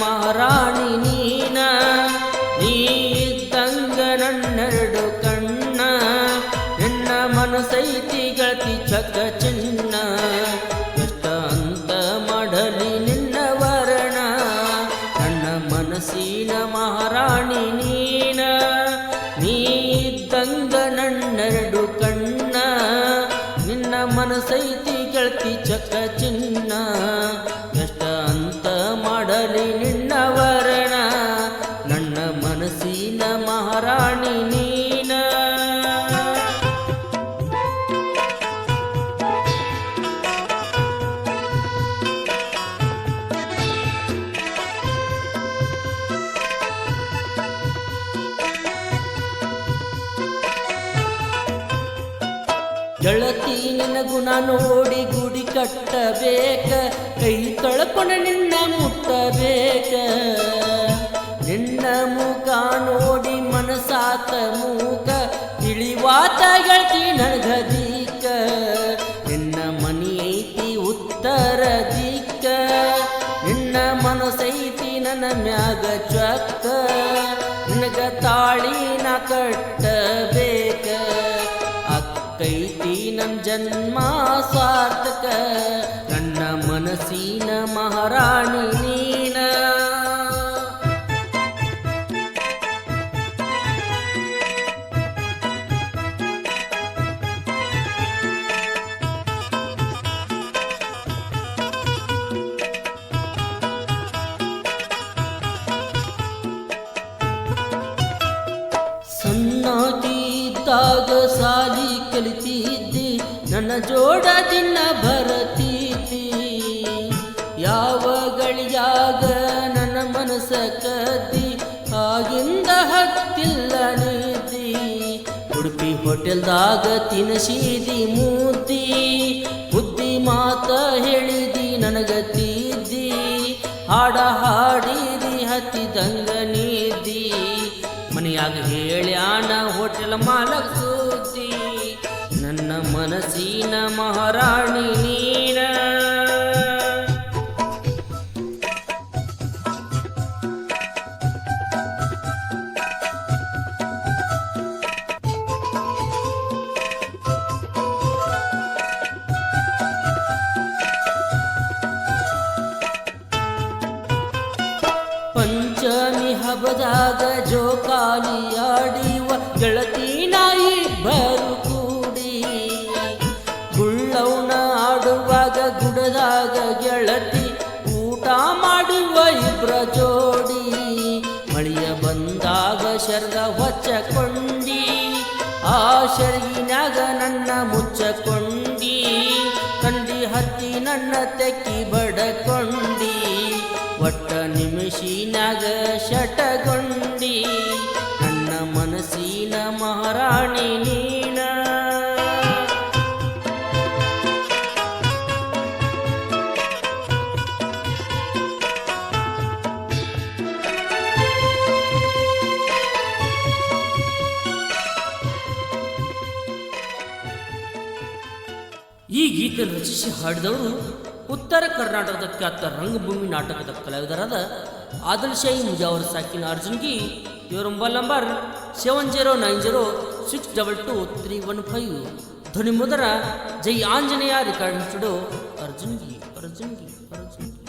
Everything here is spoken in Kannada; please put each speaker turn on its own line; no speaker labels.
ಮಹಾರಾಣಿ ನೀನ, ನೀ ತಂಗ ನನ್ನೆರಡು ಕಣ್ಣ, ನಿನ್ನ ಮನಸೈತಿ ಗತಿ ಚಕ ಚಿನ್ನ. ಎಷ್ಟ ಅಂತ ಮಾಡಲಿ ನಿನ್ನ ವರ್ಣ, ನನ್ನ ಮನಸ್ಸಿನ ಮಹಾರಾಣಿ ನೀನ. ನೀ ತಂಗ ನನ್ನೆರಡು ಕಣ್ಣ, ನಿನ್ನ ಮನಸೈತಿ ಗೆಳತಿ ಚಕ ಚಿನ್ನ. ಮಹಾರಾಣಿ ನೀನ. ಗೆಳತಿ, ನಿನ್ನ ಗುಣ ನೋಡಿ ಗುಡಿ ಕಟ್ಟಬೇಕ. ಕೈ ತೊಳ್ಕೊಂಡ ನಿನ್ನ ಮುಟ್ಟಬೇಕ. ನಿನ್ನ ಮುಖ ನೋಡಿ ಮನಸಾತ ಮೂಕ ತಿಳಿವಾತ ಗೆಳತಿ ನನಗದೀಕ ನಿನ್ನ ಮನಿ ಐತಿ ಉತ್ತರ ದಿಕ್ಕ ನಿನ್ನ ಮನಸೈತಿ ನನ್ನ ಮ್ಯಾಗ ಚಕ್ಕ. ನಿನಗ ತಾಳಿನ ಕಟ್ಟಬೇಕ. ಅಕ್ಕೈತಿ ನನ್ ಜನ್ಮ ಸಾರ್ಥಕ. ನನ್ನ ಮನಸ್ಸಿನ ಮಹಾರಾಣಿ ನೀನ ಕಲಿತಿದ್ದಿ ನನ್ನ ಜೋಡ ದಿನ ಬರತೀತಿ. ಯಾವ ಗಳಿಯಾಗ ನನ್ನ ಮನಸ್ಸ ಕದ್ದಿ ಆಗಿಂದ ಹತ್ತಿಲ್ಲ ನೀತಿ. ಉಡುಪಿ ಹೋಟೆಲ್ದಾಗ ತಿನಸೀದಿ ಮೂತಿ, ಬುದ್ಧಿ ಮಾತ ಹೇಳಿದಿ ನನಗತ್ತಿದ್ದಿ ಹಾಡ ಹಾಡಿದಿ ಹತ್ತಿದಂಗ ನೀದಿ. ಮನೆಯಾಗ ಹೇಳ್ಯಾಣ ಹೋಟೆಲ್ ಮಾಲಕ್ ಸುದ್ದಿ ನನ್ನ ಮನಸ್ಸಿನ ಮಹಾರಾಣಿ ನೀನ ಪಂಚಮಿ ಹಬ್ಬದಾಗ ಜೋಕಾಲಿ ಗುಡದಾಗ ಗೆಳತಿ ಊಟ ಮಾಡುವ ಇಬ್ಬರ ಜೋಡಿ. ಮಳಿಯ ಬಂದಾಗ ಶರ್ಗ ಹೊಚ್ಚಕೊಂಡಿ. ಆ ಶರ್ಗಿನಾಗ ನನ್ನ ಮುಚ್ಚಕೊಂಡಿ. ಕಂಡಿ ಹತ್ತಿ ನನ್ನ ತೆಕ್ಕಿ ಬಡಕೊಂಡಿ. ಒಟ್ಟ ನಿಮಿಷಿನಾಗ ಶಟಗೊಂಡಿ. ನನ್ನ ಮನಸ್ಸಿನ ಮಹಾರಾಣಿ ಈ ಗೀತೆ ರಚಿಸಿ ಹಾಡಿದವರು ಉತ್ತರ ಕರ್ನಾಟಕದ ಖ್ಯಾತ ರಂಗಭೂಮಿ ನಾಟಕದ ಕಲಾವಿದರಾದ ಆದಿಲ್ ಶಾಹಿ ಮುಜಾವರ್, ಸಾಕಿನ ಅರ್ಜುನ್ಗಿ ಇವರ mobile number seven zero nine zero six double two three one five. ಧ್ವನಿ ಮುದರ ಜೈ ಆಂಜನೇಯ ರೆಕಾರ್ಡಿಂಗ್ ಸ್ಟುಡಿಯೋ ಅರ್ಜುನ್ಗಿ ಅರ್ಜುನ್ಗಿ ಅರ್ಜುನ್ಗಿ.